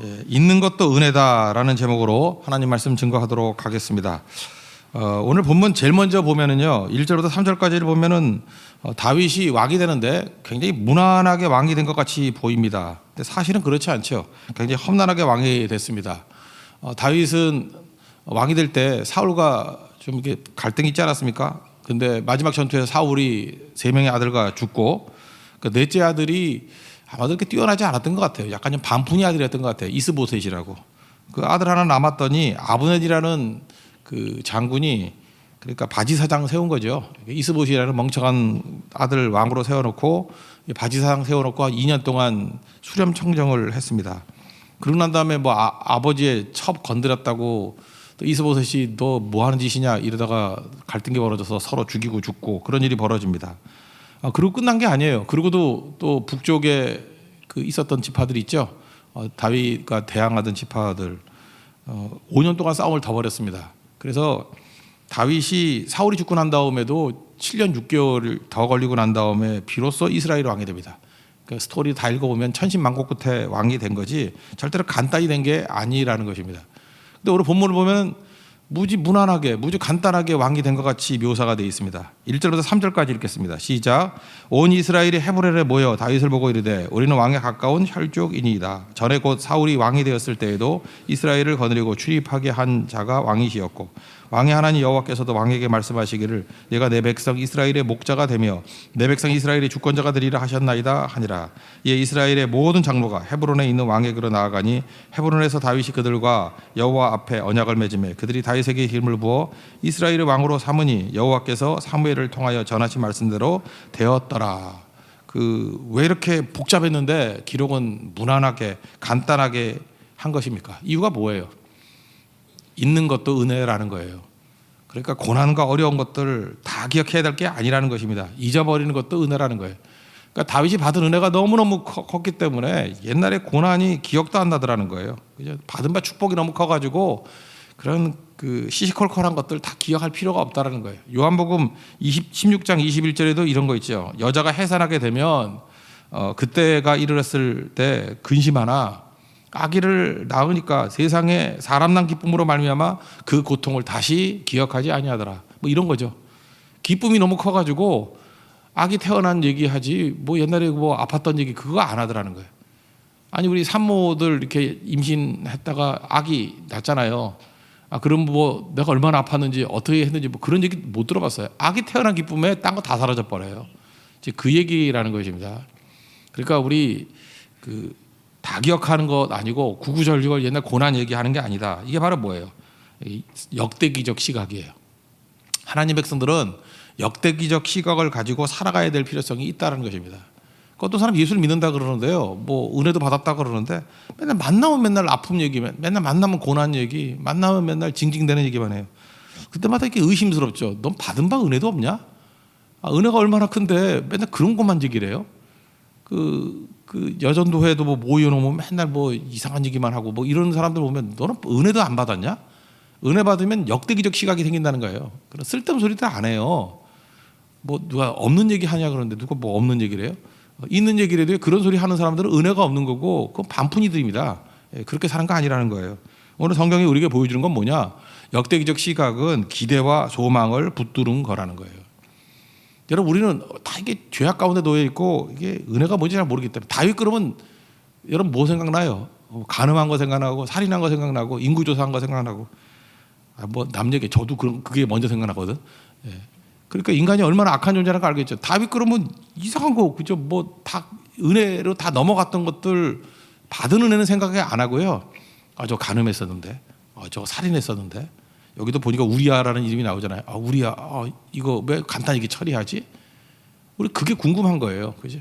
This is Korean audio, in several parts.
예, 있는 것도 은혜다라는 제목으로 하나님 말씀 증거하도록 하겠습니다. 어, 오늘 본문 제일 먼저 보면은요. 1절부터 3절까지를 보면은 어, 다윗이 왕이 되는데 굉장히 무난하게 왕이 된 것 같이 보입니다. 근데 사실은 그렇지 않죠. 굉장히 험난하게 왕이 됐습니다. 어, 다윗은 왕이 될 때 사울과 좀 이렇게 갈등이 있지 않았습니까? 근데 마지막 전투에서 사울이 세 명의 아들과 죽고 그 넷째 아들이 아마도 그렇게 뛰어나지 않았던 것 같아요. 약간 좀 반푼이 아들이었던 것 같아요. 이스보셋이라고. 그 아들 하나 남았더니 아브넷이라는 그 장군이 그러니까 바지 사장 세운 거죠. 이스보셋이라는 멍청한 아들 왕으로 세워놓고 바지 사장 세워놓고 한 2년 동안 수렴 청정을 했습니다. 그러고 난 다음에 뭐 아, 버지의첩 건드렸다고 또 이스보셋이 너 뭐 하는 짓이냐 이러다가 갈등이 벌어져서 서로 죽이고 죽고 그런 일이 벌어집니다. 아, 그리고 끝난 게 아니에요. 그리고도 또 북쪽에 그 있었던 지파들이 있죠. 어, 다윗과 대항하던 지파들 어, 5년 동안 싸움을 더 벌였습니다. 그래서 다윗이 사울이 죽고 난 다음에도 7년 6개월을 더 걸리고 난 다음에 비로소 이스라엘 왕이 됩니다. 그 스토리 다 읽어보면 천신만고 끝에 왕이 된 거지 절대로 간단히 된 게 아니라는 것입니다. 근데 오늘 본문을 보면 무지 무난하게 무지 간단하게 왕이 된 것 같이 묘사가 되어 있습니다. 1절부터 3절까지 읽겠습니다. 시작. 온 이스라엘이 헤브론에 모여 다윗을 보고 이르되 우리는 왕에 가까운 혈족이니이다. 전에 곧 사울이 왕이 되었을 때에도 이스라엘을 거느리고 출입하게 한 자가 왕이시었고 왕의 하나님 여호와께서도 왕에게 말씀하시기를 내가 내 백성 이스라엘의 목자가 되며 내 백성 이스라엘의 주권자가 되리라 하셨나이다 하니라. 이에 이스라엘의 모든 장로가 헤브론에 있는 왕에게로 나아가니 헤브론에서 다윗이 그들과 여호와 앞에 언약을 맺음에 그들이 다윗에게 힘을 부어 이스라엘의 왕으로 삼으니 여호와께서 사무엘을 통하여 전하신 말씀대로 되었더라. 그 왜 이렇게 복잡했는데 기록은 무난하게 간단하게 한 것입니까? 이유가 뭐예요? 있는 것도 은혜라는 거예요. 그러니까 고난과 어려운 것들 다 기억해야 될 게 아니라는 것입니다. 잊어버리는 것도 은혜라는 거예요. 그러니까 다윗이 받은 은혜가 너무너무 커- 컸기 때문에 옛날에 고난이 기억도 안 나더라는 거예요. 그죠? 받은 바 축복이 너무 커가지고 그런 그 시시콜콜한 것들 다 기억할 필요가 없다라는 거예요. 요한복음 20, 16장 21절에도 이런 거 있죠. 여자가 해산하게 되면 어, 그때가 이르렀을 때 근심하나 아기를 낳으니까 세상에 사람 난 기쁨으로 말미암아 그 고통을 다시 기억하지 아니하더라. 뭐 이런 거죠. 기쁨이 너무 커가지고 아기 태어난 얘기하지 뭐 옛날에 뭐 아팠던 얘기 그거 안 하더라는 거예요. 아니 우리 산모들 이렇게 임신했다가 아기 낳잖아요. 아 그럼 뭐 내가 얼마나 아팠는지 어떻게 했는지 뭐 그런 얘기 못 들어봤어요. 아기 태어난 기쁨에 딴 거 다 사라져 버려요. 이제 그 얘기라는 것입니다. 그러니까 우리 그 다 기억하는 것 아니고 구구절절 옛날 고난 얘기하는 게 아니다. 이게 바로 뭐예요? 이 역대기적 시각이에요. 하나님 백성들은 역대기적 시각을 가지고 살아가야 될 필요성이 있다는 것입니다. 그 어떤 사람 예수를 믿는다 그러는데요. 뭐 은혜도 받았다 그러는데 맨날 만나면 맨날 아픔 얘기만, 맨날 만나면 고난 얘기, 만나면 맨날 징징대는 얘기만 해요. 그때마다 이렇게 의심스럽죠. 넌 받은 바 은혜도 없냐? 아, 은혜가 얼마나 큰데 맨날 그런 것만 얘기를 해요. 그, 그 여전도회도 뭐 모여놓으면 맨날 뭐 이상한 얘기만 하고 뭐 이런 사람들 보면 너는 은혜도 안 받았냐? 은혜 받으면 역대기적 시각이 생긴다는 거예요. 그런 쓸데없는 소리들 안 해요. 뭐 누가 없는 얘기 하냐 그러는데 누가 뭐 없는 얘기를 해요? 어, 있는 얘기를 해도 그런 소리 하는 사람들은 은혜가 없는 거고 그건 반푼이들입니다. 예, 그렇게 사는 거 아니라는 거예요. 오늘 성경이 우리에게 보여주는 건 뭐냐? 역대기적 시각은 기대와 소망을 붙드는 거라는 거예요. 여러분 우리는 다 이게 죄악 가운데 놓여 있고 이게 은혜가 뭔지 잘 모르기 때문에 다윗 그러면 여러분 뭐 생각나요? 어, 간음한 거 생각나고 살인한 거 생각나고 인구조사한 거 생각나고 아, 뭐남 얘기 저도 그런 그게 먼저 생각나거든. 예. 그러니까 인간이 얼마나 악한 존재라는 걸 알겠죠. 다윗 그러면 이상한 거 그죠? 뭐 다 은혜로 다 넘어갔던 것들 받은 은혜는 생각이 안 하고요. 아저 간음했었는데, 아, 저 살인했었는데 여기도 보니까 우리아라는 이름이 나오잖아요. 아 우리아 아, 이거 왜 간단히 이렇게 처리하지? 우리 그게 궁금한 거예요, 그죠?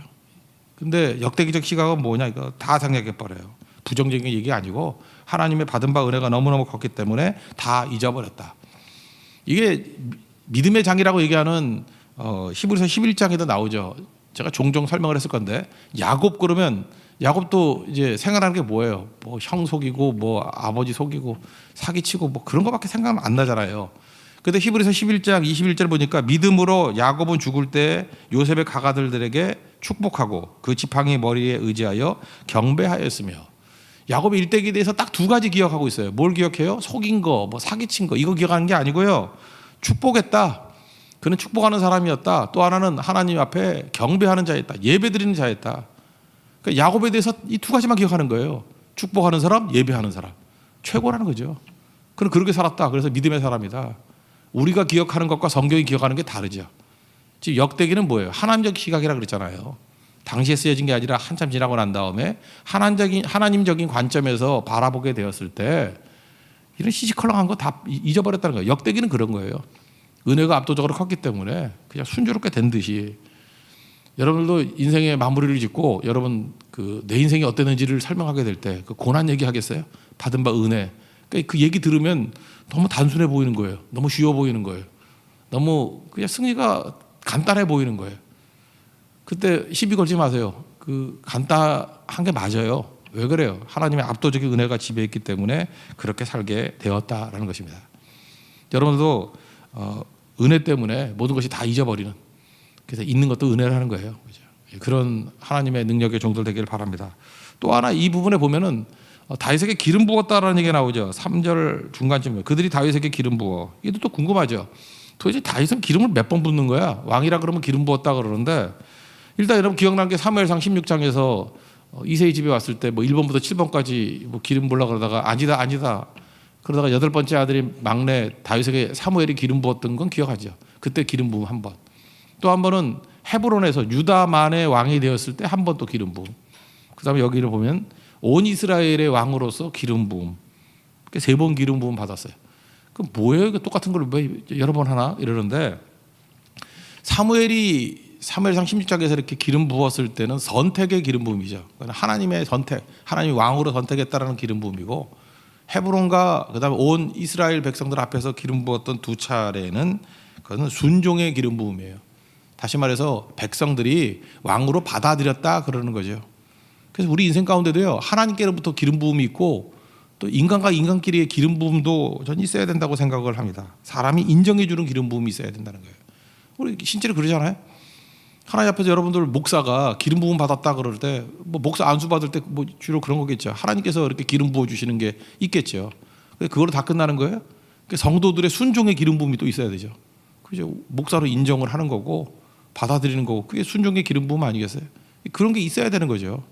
근데 역대기적 시각은 뭐냐 이거 다 생각해 버려요. 부정적인 얘기 아니고 하나님의 받은 바 은혜가 너무너무 컸기 때문에 다 잊어버렸다. 이게 믿음의 장이라고 얘기하는 어, 히브리서 11장에도 나오죠. 제가 종종 설명을 했을 건데 야곱 그러면 야곱도 이제 생각하는 게 뭐예요? 뭐 형 속이고 뭐 아버지 속이고 사기치고 뭐 그런 거밖에 생각 안 나잖아요. 근데 히브리서 11장 21절 보니까 믿음으로 야곱은 죽을 때 요셉의 가가들들에게 축복하고 그 지팡이 머리에 의지하여 경배하였으며 야곱의 일대기에 대해서 딱 두 가지 기억하고 있어요. 뭘 기억해요? 속인 거, 뭐 사기친 거 이거 기억하는 게 아니고요. 축복했다. 그는 축복하는 사람이었다. 또 하나는 하나님 앞에 경배하는 자였다. 예배드리는 자였다. 그러니까 야곱에 대해서 이 두 가지만 기억하는 거예요. 축복하는 사람, 예배하는 사람. 최고라는 거죠. 그는 그렇게 살았다. 그래서 믿음의 사람이다. 우리가 기억하는 것과 성경이 기억하는 게 다르죠. 지금 역대기는 뭐예요? 하나님적 시각이라 그랬잖아요. 당시에 쓰여진 게 아니라 한참 지나고 난 다음에 하나님적인 하나님적인 관점에서 바라보게 되었을 때 이런 시시컬렁한 거 다 잊어버렸다는 거예요. 역대기는 그런 거예요. 은혜가 압도적으로 컸기 때문에 그냥 순조롭게 된 듯이 여러분들도 인생의 마무리를 짓고 여러분 그 내 인생이 어땠는지를 설명하게 될 때 그 고난 얘기 하겠어요? 받은 바 은혜. 그러니까 그 얘기 들으면 너무 단순해 보이는 거예요. 너무 쉬워 보이는 거예요. 너무 그냥 승리가 간단해 보이는 거예요. 그때 시비 걸지 마세요. 그 간단한 게 맞아요. 왜 그래요? 하나님의 압도적인 은혜가 지배했기 때문에 그렇게 살게 되었다라는 것입니다. 여러분도 어, 은혜 때문에 모든 것이 다 잊어버리는 그래서 있는 것도 은혜라는 거예요. 그죠? 그런 하나님의 능력의 종들 되기를 바랍니다. 또 하나 이 부분에 보면은 어, 다윗에게 기름 부었다라는 얘기가 나오죠. 3절 중간쯤에 그들이 다윗에게 기름 부어. 이것도 또 궁금하죠. 도대체 다윗은 기름을 몇 번 붓는 거야? 왕이라 그러면 기름 부었다 그러는데 일단 여러분 기억나는 게 사무엘상 16장에서 어, 이세희 집에 왔을 때 뭐 1번부터 7번까지 뭐 기름 부으려 그러다가 아니다 아니다 그러다가 여덟 번째 아들이 막내 다윗에게 사무엘이 기름 부었던 건 기억하죠. 그때 기름 부음 한 번. 또 한 번은 헤브론에서 유다만의 왕이 되었을 때 한 번 또 기름 부음. 그다음에 여기를 보면 온 이스라엘의 왕으로서 기름 부음. 세 번 기름 부음 받았어요. 그 뭐예요? 이거 똑같은 걸 왜 여러 번 하나 이러는데 사무엘이 사무엘상 16장에서 이렇게 기름 부었을 때는 선택의 기름 부음이죠. 하나님의 선택, 하나님 왕으로 선택했다라는 기름 부음이고 헤브론과 그다음에 온 이스라엘 백성들 앞에서 기름 부었던 두 차례는 그것은 순종의 기름 부음이에요. 다시 말해서 백성들이 왕으로 받아들였다 그러는 거죠. 그래서 우리 인생 가운데도요 하나님께로부터 기름 부음이 있고 또 인간과 인간끼리의 기름 부음도 전 있어야 된다고 생각을 합니다. 사람이 인정해 주는 기름 부음이 있어야 된다는 거예요. 우리 실제로 그러잖아요. 하나님 앞에서 여러분들 목사가 기름 부음 받았다 그럴 때 뭐 목사 안수 받을 때 뭐 주로 그런 거겠죠. 하나님께서 이렇게 기름 부어 주시는 게 있겠죠. 그걸로 다 끝나는 거예요? 성도들의 순종의 기름 부음이 또 있어야 되죠. 그죠? 목사로 인정을 하는 거고 받아들이는 거고 그게 순종의 기름 부음 아니겠어요? 그런 게 있어야 되는 거죠.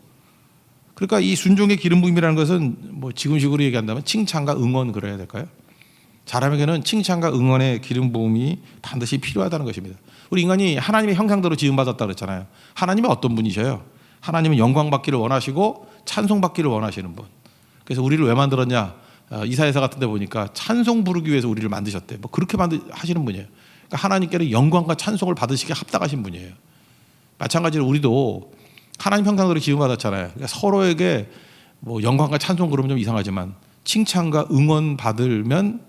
그러니까 이 순종의 기름 부음이라는 것은 뭐 지금식으로 얘기한다면 칭찬과 응원 그래야 될까요? 사람에게는 칭찬과 응원의 기름 부음이 반드시 필요하다는 것입니다. 우리 인간이 하나님의 형상대로 지음 받았다 그랬잖아요. 하나님은 어떤 분이셔요? 하나님은 영광 받기를 원하시고 찬송 받기를 원하시는 분. 그래서 우리를 왜 만들었냐? 어, 이사야서 같은 데 보니까 찬송 부르기 위해서 우리를 만드셨대. 뭐 그렇게 만드 하시는 분이에요. 그러니까 하나님께는 영광과 찬송을 받으시게 합당하신 분이에요. 마찬가지로 우리도 하나님 형상대로 지음받았잖아요. 그러니까 서로에게 뭐 영광과 찬송 그러면 좀 이상하지만 칭찬과 응원 받으면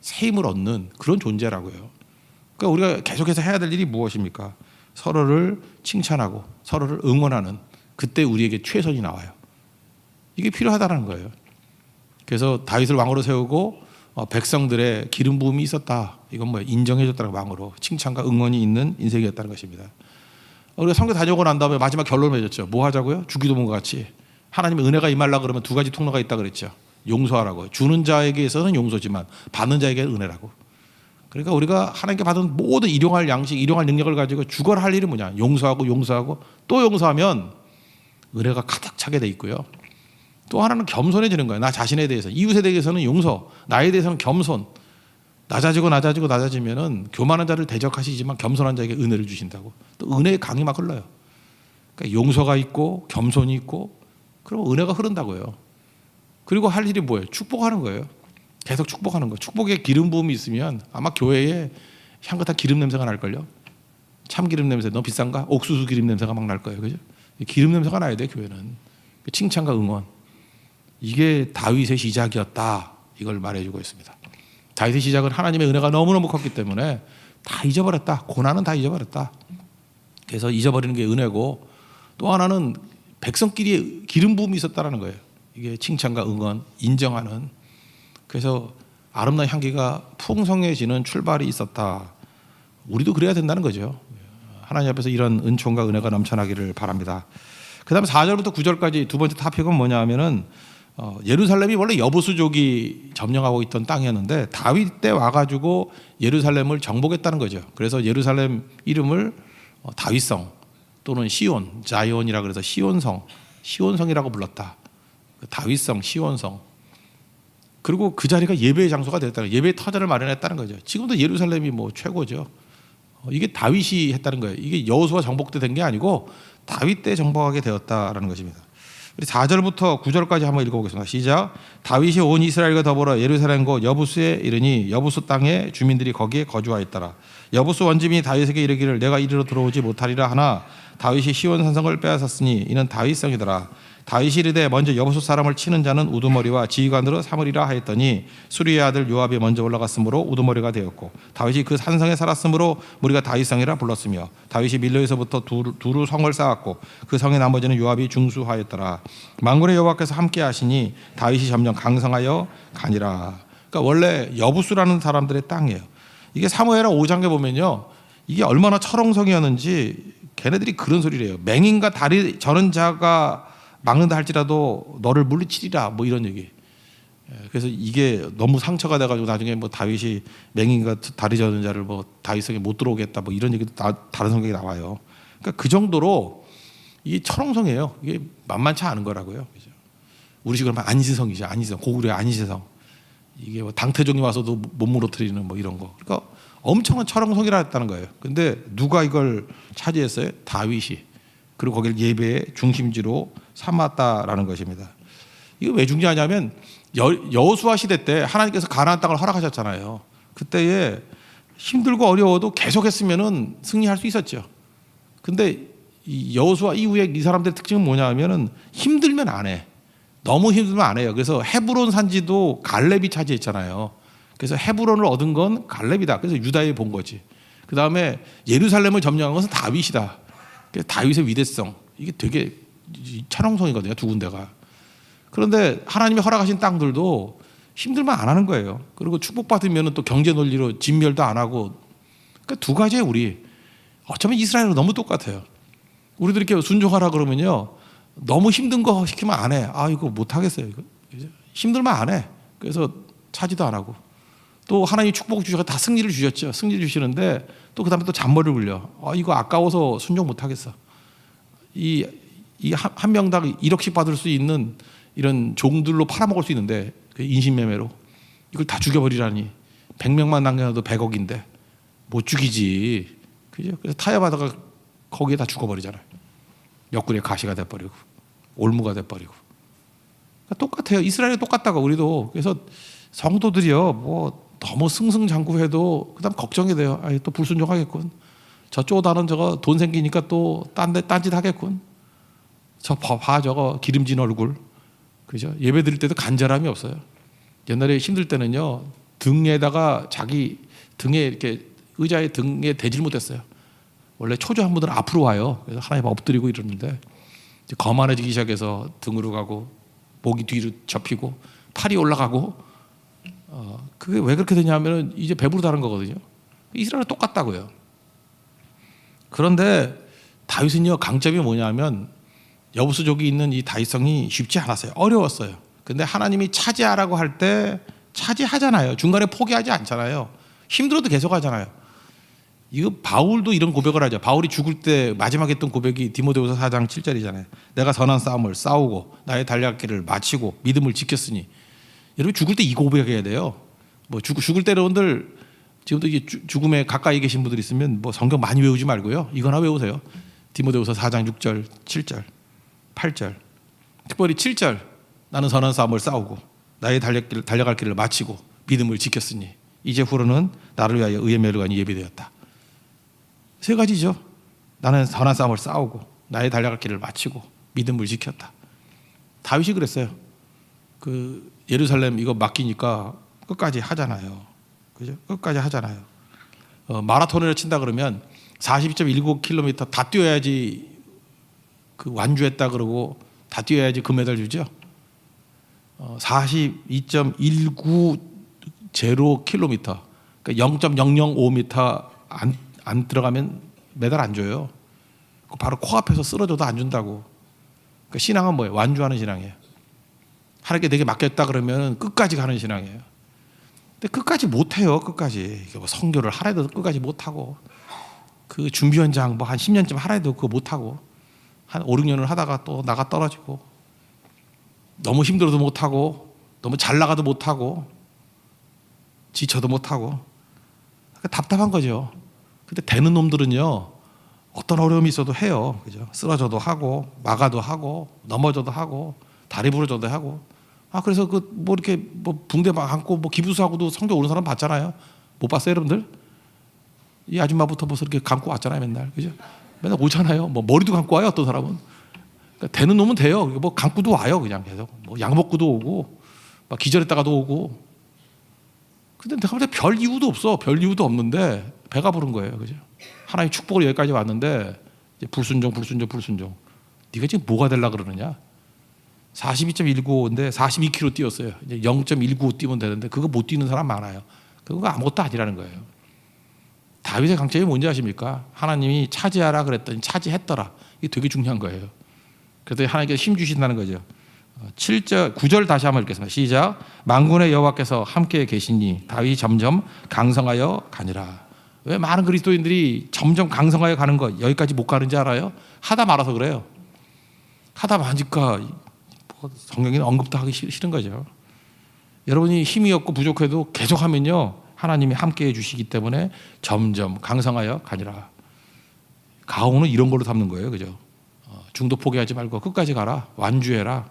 새 힘을 얻는 그런 존재라고요. 그러니까 우리가 계속해서 해야 될 일이 무엇입니까? 서로를 칭찬하고 서로를 응원하는 그때 우리에게 최선이 나와요. 이게 필요하다는 거예요. 그래서 다윗을 왕으로 세우고 어, 백성들의 기름 부음이 있었다. 이건 뭐 인정해줬다는 왕으로 칭찬과 응원이 있는 인생이었다는 것입니다. 우리가 성교 다녀오고 난 다음에 마지막 결론을 맺었죠. 뭐 하자고요? 주기도문과 같이 하나님의 은혜가 임할라 그러면 두 가지 통로가 있다 그랬죠. 용서하라고 주는 자에게서는 용서지만 받는 자에게는 은혜라고. 그러니까 우리가 하나님께 받은 모든 일용할 양식, 일용할 능력을 가지고 죽어라 할 일이 뭐냐? 용서하고 용서하고 또 용서하면 은혜가 가득 차게 돼 있고요. 또 하나는 겸손해지는 거예요. 나 자신에 대해서 이웃에 대해서는 용서, 나에 대해서는 겸손. 낮아지고 낮아지고 낮아지면은 교만한 자를 대적하시지만 겸손한 자에게 은혜를 주신다고. 또 은혜의 강이 막 흘러요. 그러니까 용서가 있고 겸손이 있고 그럼 은혜가 흐른다고요. 그리고 할 일이 뭐예요? 축복하는 거예요. 계속 축복하는 거. 축복의 기름 부음이 있으면 아마 교회에 향긋한 기름 냄새가 날 걸요. 참 기름 냄새 너무 비싼가? 옥수수 기름 냄새가 막 날 거예요. 그죠? 기름 냄새가 나야 돼, 교회는. 칭찬과 응원. 이게 다윗의 시작이었다. 이걸 말해 주고 있습니다. 다윗의 시작은 하나님의 은혜가 너무너무 컸기 때문에 다 잊어버렸다. 고난은 다 잊어버렸다. 그래서 잊어버리는 게 은혜고 또 하나는 백성끼리 기름 부음이 있었다라는 거예요. 이게 칭찬과 응원, 인정하는 그래서 아름다운 향기가 풍성해지는 출발이 있었다. 우리도 그래야 된다는 거죠. 하나님 앞에서 이런 은총과 은혜가 넘쳐나기를 바랍니다. 그 다음에 4절부터 9절까지 두 번째 타픽은 뭐냐 하면은 어, 예루살렘이 원래 여부수족이 점령하고 있던 땅이었는데 다윗 때 와가지고 예루살렘을 정복했다는 거죠. 그래서 예루살렘 이름을 어, 다윗성 또는 시온, 자이온이라 그래서 시온성, 시온성이라고 불렀다. 그 다윗성, 시온성. 그리고 그 자리가 예배의 장소가 됐다는. 예배 터전을 마련했다는 거죠. 지금도 예루살렘이 뭐 최고죠. 어, 이게 다윗이 했다는 거예요. 이게 여호수아 정복 때 된 게 아니고 다윗 때 정복하게 되었다라는 것입니다. 우리 4절부터 9절까지 한번 읽어보겠습니다. 시작. 다윗이 온 이스라엘과 더불어 예루살렘과 여부스에 이르니 여부스 땅에 주민들이 거기에 거주하였더라. 여부스 원집이 다윗에게 이르기를 내가 이리로 들어오지 못하리라 하나 다윗이 시온 산성을 빼앗았으니 이는 다윗 성이더라. 다윗이 이르되 먼저 여부수 사람을 치는 자는 우두머리와 지휘관으로 삼으리라 하였더니 수리의 아들 요압이 먼저 올라갔으므로 우두머리가 되었고 다윗이 그 산성에 살았으므로 우리가 다윗성이라 불렀으며 다윗이 밀로에서부터 두루, 두루 성을 쌓았고 그 성의 나머지는 요압이 중수하였더라. 만군의 여호와께서 함께 하시니 다윗이 점점 강성하여 가니라. 그러니까 원래 여부수라는 사람들의 땅이에요. 이게 사무엘하 5장에 보면요 이게 얼마나 철옹성이었는지 걔네들이 그런 소리를 해요. 맹인과 다리 저는 자가 막는다 할지라도 너를 물리치리라 뭐 이런 얘기. 예, 그래서 이게 너무 상처가 돼가지고 나중에 뭐 다윗이 맹인과 다리 저는 자를 뭐 다윗성에 못 들어오겠다 뭐 이런 얘기도 다, 다른 성경에 나와요. 그러니까 그 정도로 이게 철옹성이에요. 이게 만만치 않은 거라고요. 그죠? 우리식으로 하면 안시성이죠. 안시성 고구려 안시성. 이게 뭐 당태종이 와서도 못 무너뜨리는 뭐 이런 거. 그러니까 엄청난 철옹성이라 했다는 거예요. 근데 누가 이걸 차지했어요? 다윗이. 그리고 거기를 예배의 중심지로 삼았다라는 것입니다. 이거 왜 중요하냐면 여, 여호수아 시대 때 하나님께서 가나안 땅을 허락하셨잖아요. 그때에 힘들고 어려워도 계속했으면은 승리할 수 있었죠. 근데 이 여호수아 이후에 이 사람들의 특징은 뭐냐면은 힘들면 안 해. 너무 힘들면 안 해요. 그래서 헤브론 산지도 갈렙이 차지했잖아요. 그래서 헤브론을 얻은 건 갈렙이다. 그래서 유다에 본 거지. 그 다음에 예루살렘을 점령한 것은 다윗이다. 다윗의 위대성. 이게 되게 철옹성이거든요 두 군데가. 그런데 하나님이 허락하신 땅들도 힘들면 안 하는 거예요. 그리고 축복받으면 또 경제 논리로 진멸도 안 하고. 그러니까 두 가지예요 우리 어쩌면 이스라엘은 너무 똑같아요. 우리들 이렇게 순종하라 그러면요 너무 힘든 거 시키면 안 해 아 이거 못 하겠어요 이거. 힘들면 안 해. 그래서 차지도 안 하고. 또 하나님 축복 주셔서 다 승리를 주셨죠. 승리 주시는데 또 그다음에 또 잔머리를 굴려. 아 이거 아까워서 순종 못 하겠어. 이 이 한 명당 1억씩 받을 수 있는 이런 종들로 팔아먹을 수 있는데 그 인신매매로 이걸 다 죽여버리라니 100명만 남겨놔도 100억인데 못 죽이지. 그죠? 그래서 타협하다가 거기에 다 죽어버리잖아요. 옆구리에 가시가 돼버리고 올무가 돼버리고 그러니까 똑같아요. 이스라엘이 똑같다고 우리도 그래서 성도들이요 뭐 너무 승승장구해도 그다음 걱정이 돼요. 아, 또 불순종하겠군. 저쪽 다는 저거 돈 생기니까 또 딴데 딴짓 하겠군. 저 봐, 저거 기름진 얼굴. 그죠? 예배 드릴 때도 간절함이 없어요. 옛날에 힘들 때는요 등에다가 자기 등에 이렇게 의자에 등에 대질 못했어요. 원래 초조한 분들은 앞으로 와요. 그래서 하나님 엎드리고 이러는데 거만해지기 시작해서 등으로 가고 목이 뒤로 접히고 팔이 올라가고 어, 그게 왜 그렇게 되냐면 이제 배부르다는 거거든요. 이스라엘은 똑같다고요. 그런데 다윗은요 강점이 뭐냐면 여부수족이 있는 이 다윗성이 쉽지 않았어요. 어려웠어요. 근데 하나님이 차지하라고 할 때 차지하잖아요. 중간에 포기하지 않잖아요. 힘들어도 계속 하잖아요. 이거 바울도 이런 고백을 하죠. 바울이 죽을 때 마지막 했던 고백이 디모데후서 4장 7절이잖아요. 내가 선한 싸움을 싸우고 나의 달려길을 마치고 믿음을 지켰으니 여러분 죽을 때이 고백해야 돼요. 뭐 죽, 죽을 때 여러분들 지금도 이게 죽음에 가까이 계신 분들 있으면 뭐 성경 많이 외우지 말고요. 이거나 외우세요. 디모데후서 4장 6절, 7절, 8절. 특별히 7절. 나는 선한 싸움을 싸우고 나의 달려길, 달려갈 길을 마치고 믿음을 지켰으니 이제 후로는 나를 위하여 의의 멸관이 예비되었다. 세 가지죠. 나는 선한 싸움을 싸우고 나의 달려갈 길을 마치고 믿음을 지켰다. 다윗이 그랬어요. 그 예루살렘 이거 맡기니까 끝까지 하잖아요. 그죠? 끝까지 하잖아요. 어, 마라톤을 친다 그러면 42.19km 다 뛰어야지 그 완주했다 그러고 다 뛰어야지 금메달 주죠. 어, 42.190km 그러니까 0.005m 안, 안 들어가면 메달 안 줘요. 바로 코앞에서 쓰러져도 안 준다고. 그러니까 신앙은 뭐예요? 완주하는 신앙이에요. 하나님께 내게 맡겼다 그러면 끝까지 가는 신앙이에요. 근데 끝까지 못 해요. 끝까지. 뭐 성교를 하라도 끝까지 못 하고 그 준비 현장 뭐 한 10년쯤 하라도 그거 못 하고 한 5, 6년을 하다가 또 나가 떨어지고 너무 힘들어도 못 하고 너무 잘 나가도 못 하고 지쳐도 못 하고 답답한 거죠. 근데 되는 놈들은요 어떤 어려움이 있어도 해요. 그죠? 쓰러져도 하고 막아도 하고 넘어져도 하고 다리 부러져도 하고 아 그래서 그 뭐 이렇게 뭐 붕대 막 안고 뭐 기부수하고도 성적 오는 사람 봤잖아요. 못 봤어요, 여러분들? 이 아줌마부터 벌써 이렇게 감고 왔잖아요, 맨날 그죠? 맨날 오잖아요. 뭐 머리도 감고 와요, 어떤 사람은. 그러니까 되는 놈은 돼요. 뭐 감고도 와요, 그냥 계속. 뭐 약 먹고도 오고, 막 기절했다가도 오고. 근데 내가 볼 때 별 이유도 없어. 별 이유도 없는데 배가 부른 거예요, 그죠? 하나님 축복을 여기까지 왔는데 이제 불순종, 불순종, 불순종. 네가 지금 뭐가 되려 그러느냐? 42.195인데 42km 뛰었어요. 이제 0.195 뛰면 되는데 그거 못 뛰는 사람 많아요. 그거 아무것도 아니라는 거예요. 다윗의 강점이 뭔지 아십니까? 하나님이 차지하라 그랬더니 차지했더라. 이게 되게 중요한 거예요. 그래서 하나님께서 힘 주신다는 거죠. 7절, 9절 다시 한번 읽겠습니다. 시작. 만군의 여호와께서 함께 계시니 다윗이 점점 강성하여 가니라. 왜 많은 그리스도인들이 점점 강성하여 가는 거 여기까지 못 가는지 알아요? 하다 말아서 그래요. 하다 마니까 뭐 성경에는 언급도 하기 싫- 싫은 거죠. 여러분이 힘이 없고 부족해도 계속하면요 하나님이 함께 해 주시기 때문에 점점 강성하여 가니라. 가오는 이런 걸로 담는 거예요, 그죠? 어, 중도 포기하지 말고 끝까지 가라, 완주해라.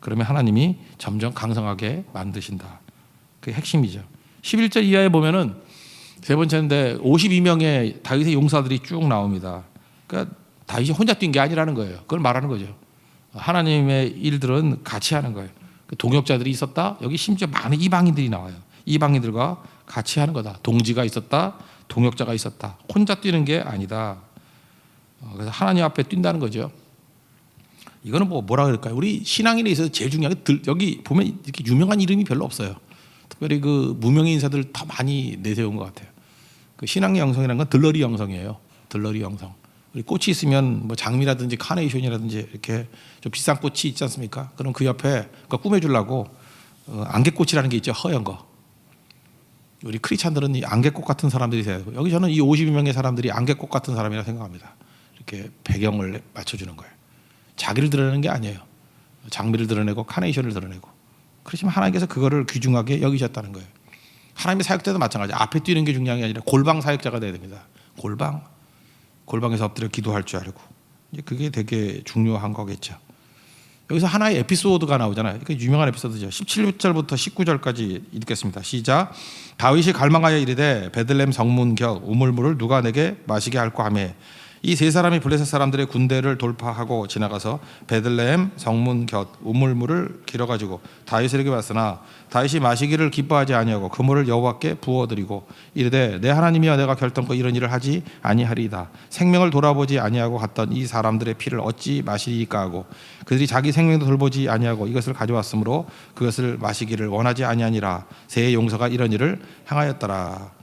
그러면 하나님이 점점 강성하게 만드신다. 그게 핵심이죠. 11절 이하에 보면은 세 번째인데 52명의 다윗의 용사들이 쭉 나옵니다. 그러니까 다윗이 혼자 뛴 게 아니라는 거예요. 그걸 말하는 거죠. 하나님의 일들은 같이 하는 거예요. 그 동역자들이 있었다. 여기 심지어 많은 이방인들이 나와요. 이방인들과 같이 하는 거다. 동지가 있었다. 동역자가 있었다. 혼자 뛰는 게 아니다. 어, 그래서 하나님 앞에 뛴다는 거죠. 이거는 뭐 뭐라 그럴까요? 우리 신앙인에 있어서 제일 중요한 게 들, 여기 보면 이렇게 유명한 이름이 별로 없어요. 특별히 그 무명의 인사들 더 많이 내세운 것 같아요. 그 신앙의 영성이라는 건 들러리 영성이에요. 들러리 영성. 꽃이 있으면 뭐 장미라든지 카네이션이라든지 이렇게 좀 비싼 꽃이 있지 않습니까? 그럼 그 옆에 그 꾸며주려고 어, 안개꽃이라는 게 있죠. 허연 거. 우리 크리스찬들은 이 안개꽃 같은 사람들이 돼요. 여기 저는 이 52명의 사람들이 안개꽃 같은 사람이라 생각합니다. 이렇게 배경을 맞춰주는 거예요. 자기를 드러내는 게 아니에요. 장미를 드러내고 카네이션을 드러내고. 그렇지만 하나님께서 그거를 귀중하게 여기셨다는 거예요. 하나님의 사역자도 마찬가지. 앞에 뛰는 게 중요한 게 아니라 골방 사역자가 돼야 됩니다. 골방. 골방에서 엎드려 기도할 줄 알고. 이제 그게 되게 중요한 거겠죠. 여기서 하나의 에피소드가 나오잖아요. 그 유명한 에피소드죠. 17절부터 19절까지 읽겠습니다. 시작. 다윗이 갈망하여 이르되 베들렘 성문 격 우물물을 누가 내게 마시게 할까 하매 이 세 사람이 블레셋 사람들의 군대를 돌파하고 지나가서 베들레헴 성문 곁 우물물을 길어 가지고 다윗에게 왔으나 다윗이 마시기를 기뻐하지 아니하고 그 물을 여호와께 부어드리고 이르되 내 하나님이여 내가 결단코 이런 일을 하지 아니하리이다. 생명을 돌아보지 아니하고 갔던 이 사람들의 피를 어찌 마시리까 하고 그들이 자기 생명도 돌보지 아니하고 이것을 가져왔으므로 그것을 마시기를 원하지 아니하니라. 세 용서가 이런 일을 행하였더라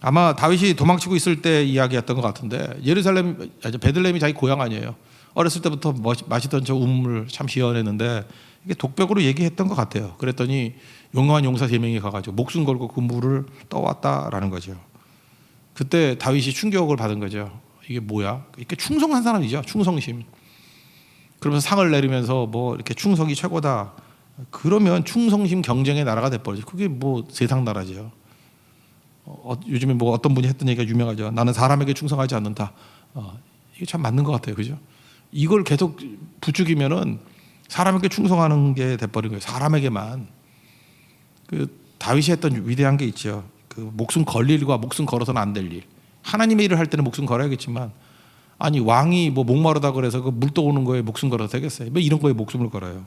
아마 다윗이 도망치고 있을 때 이야기였던 것 같은데 예루살렘 베들레헴이 자기 고향 아니에요. 어렸을 때부터 마시던 저 우물 참 시원했는데 이게 독백으로 얘기했던 것 같아요. 그랬더니 용감한 용사 세 명이 가가지고 목숨 걸고 그 물을 떠왔다라는 거죠. 그때 다윗이 충격을 받은 거죠. 이게 뭐야? 이렇게 충성한 사람이죠. 충성심. 그러면서 상을 내리면서 뭐 이렇게 충성이 최고다. 그러면 충성심 경쟁의 나라가 돼버리죠. 그게 뭐 세상 나라죠. 어, 요즘에 뭐 어떤 분이 했던 얘기가 유명하죠. 나는 사람에게 충성하지 않는다. 어, 이게 참 맞는 것 같아요. 그죠? 이걸 계속 부추기면은 사람에게 충성하는 게 돼버린 거예요. 사람에게만. 그 다윗이 했던 위대한 게 있죠. 그 목숨 걸 일과 목숨 걸어서는 안 될 일. 하나님의 일을 할 때는 목숨 걸어야겠지만 아니 왕이 뭐 목마르다 그래서 그 물 떠오는 거에 목숨 걸어도 되겠어요. 뭐 이런 거에 목숨을 걸어요.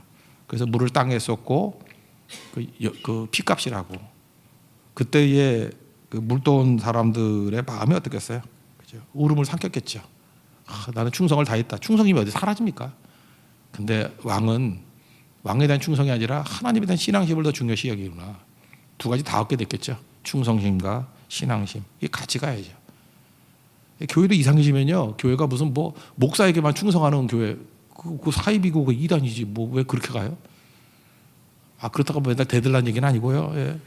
그래서 물을 땅에 쏟고 그, 여- 그 피값이라고. 그때의 그 물떠온 사람들의 마음이 어떻겠어요? 그죠? 울음을 삼켰겠죠. 아, 나는 충성을 다했다. 충성이 어디 사라집니까? 근데 왕은 왕에 대한 충성이 아니라 하나님에 대한 신앙심을 더 중요시 여기구나. 두 가지 다 얻게 됐겠죠. 충성심과 신앙심. 이게 같이 가야죠. 교회도 이상해지면요. 교회가 무슨 뭐 목사에게만 충성하는 교회, 그, 그 사입이고 그 이단이지. 뭐 왜 그렇게 가요? 아 그렇다고 맨날 대들란 얘기는 아니고요. 예.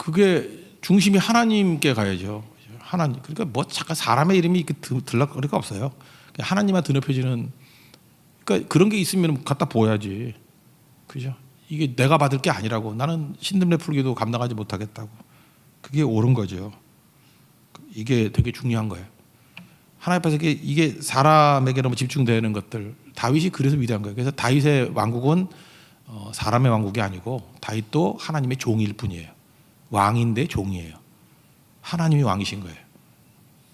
그게 중심이 하나님께 가야죠. 하나님. 그러니까 뭐 잠깐 사람의 이름이 들락거리가 없어요. 하나님만 드높여지는. 그러니까 그런 게 있으면 갖다 보여야지. 그죠? 이게 내가 받을 게 아니라고. 나는 신금례 풀기도 감당하지 못하겠다고. 그게 옳은 거죠. 이게 되게 중요한 거예요. 하나님 앞에서 이게, 이게 사람에게 너무 집중되는 것들. 다윗이 그래서 위대한 거예요. 그래서 다윗의 왕국은 어, 사람의 왕국이 아니고 다윗도 하나님의 종일 뿐이에요. 왕인데 종이에요. 하나님이 왕이신 거예요.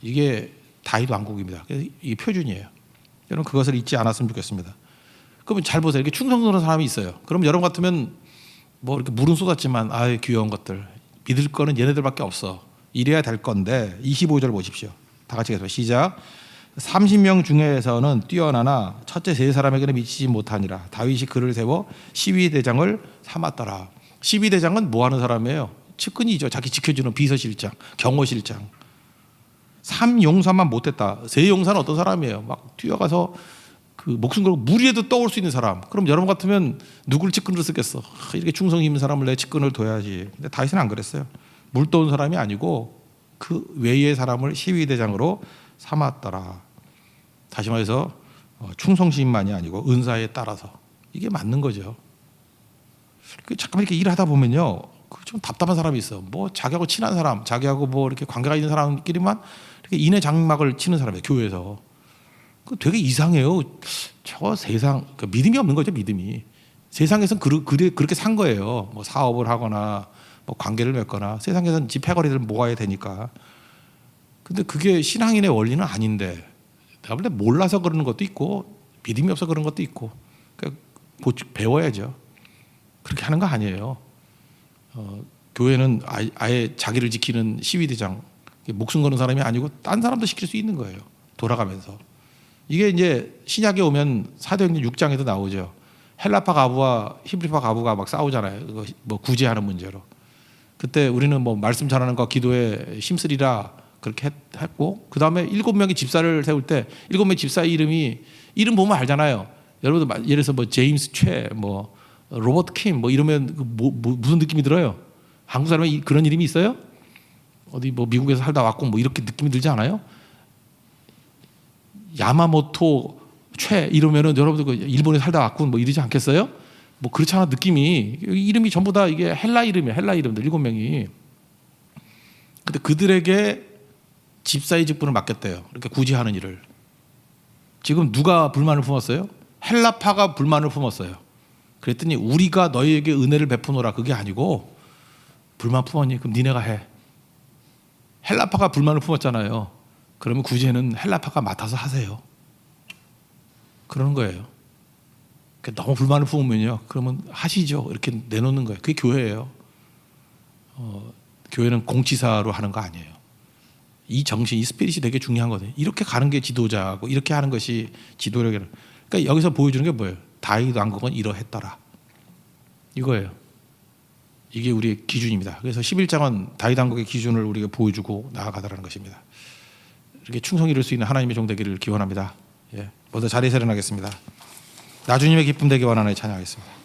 이게 다윗 왕국입니다. 이게 표준이에요. 여러분 그것을 잊지 않았으면 좋겠습니다. 그러면 잘 보세요. 이렇게 충성스러운 사람이 있어요. 그럼 여러분 같으면 뭐 이렇게 물은 쏟았지만 아유 귀여운 것들 믿을 거는 얘네들밖에 없어. 이래야 될 건데 25절 보십시오. 다 같이 해서 시작. 30명 중에서는 뛰어나나 첫째 세 사람에게는 미치지 못하니라. 다윗이 그를 세워 시위 대장을 삼았더라. 시위 대장은 뭐 하는 사람이에요? 측근이죠. 자기 지켜주는 비서실장, 경호실장. 삼용사만 못했다. 세 용사는 어떤 사람이에요? 막 뛰어가서 그 목숨 걸고 물 위에도 떠올 수 있는 사람. 그럼 여러분 같으면 누굴 측근으로 쓰겠어? 하, 이렇게 충성 있는 사람을 내 측근을 둬야지. 근데 다윗은 안 그랬어요. 물 떠온 사람이 아니고 그 외의 사람을 시위대장으로 삼았더라. 다시 말해서 어, 충성심만이 아니고 은사에 따라서 이게 맞는 거죠. 그 잠깐 이렇게 일하다 보면요, 그 좀 답답한 사람이 있어. 뭐 자기하고 친한 사람, 자기하고 뭐 이렇게 관계가 있는 사람끼리만 이렇게 인해 장막을 치는 사람이에요 교회에서. 그 되게 이상해요. 저 세상 그 믿음이 없는 거죠 믿음이. 세상에선 그, 그, 그렇게 산 거예요. 뭐 사업을 하거나 뭐 관계를 맺거나 세상에선 지 패거리를 모아야 되니까. 근데 그게 신앙인의 원리는 아닌데 내가 볼때 몰라서 그러는 것도 있고 믿음이 없어 그런 것도 있고 그러니까 고- 배워야죠. 그렇게 하는 거 아니에요. 어, 교회는 아예, 자기를 지키는 시위대장 목숨 거는 사람이 아니고 딴 사람도 시킬 수 있는 거예요. 돌아가면서 이게 이제 신약에 오면 사도행전 6장에도 나오죠. 헬라파 가부와 히브리파 가부가 막 싸우잖아요. 그거 뭐 구제하는 문제로. 그때 우리는 뭐 말씀 전하는 거 기도에 힘쓰리라 그렇게 했- 했고 그 다음에 일곱 명의 집사를 세울 때 일곱 명의 집사 이름이 이름 보면 알잖아요. 여러분들 말- 예를 들어서 뭐 제임스 최, 뭐 로버트 킴, 뭐 이러면 그 뭐, 뭐 무슨 느낌이 들어요? 한국 사람에 이- 그런 이름이 있어요? 어디 뭐 미국에서 살다 왔고 뭐 이렇게 느낌이 들지 않아요? 야마모토 최 이러면은 여러분들 그 일본에 살다 왔고 뭐 이러지 않겠어요? 뭐 그렇지 않아 느낌이 이름이 전부 다 이게 헬라 이름이에요. 헬라 이름들 일곱 명이. 근데 그들에게 집사의 직분을 맡겼대요. 이렇게 구제하는 일을. 지금 누가 불만을 품었어요? 헬라파가 불만을 품었어요. 그랬더니 우리가 너희에게 은혜를 베푸노라 그게 아니고 불만 품었니? 그럼 니네가 해. 헬라파가 불만을 품었잖아요. 그러면 구제는 헬라파가 맡아서 하세요. 그러는 거예요. 너무 불만을 품으면요. 그러면 하시죠. 이렇게 내놓는 거예요. 그게 교회예요. 어, 교회는 공치사로 하는 거 아니에요. 이 정신, 이 스피릿이 되게 중요한 거거든요. 이렇게 가는 게 지도자고 이렇게 하는 것이 지도력이라. 그러니까 여기서 보여주는 게 뭐예요? 다윗 왕국은 이러했더라. 이거예요. 이게 우리의 기준입니다. 그래서 11장은 다윗 왕국의 기준을 우리가 보여주고 나아가다라는 것입니다. 이렇게 충성 이룰 수 있는 하나님의 종 되기를 기원합니다. 예. 모두 자리에서 일어나겠습니다. 나주님의 기쁨 되기 원하는 찬양하겠습니다.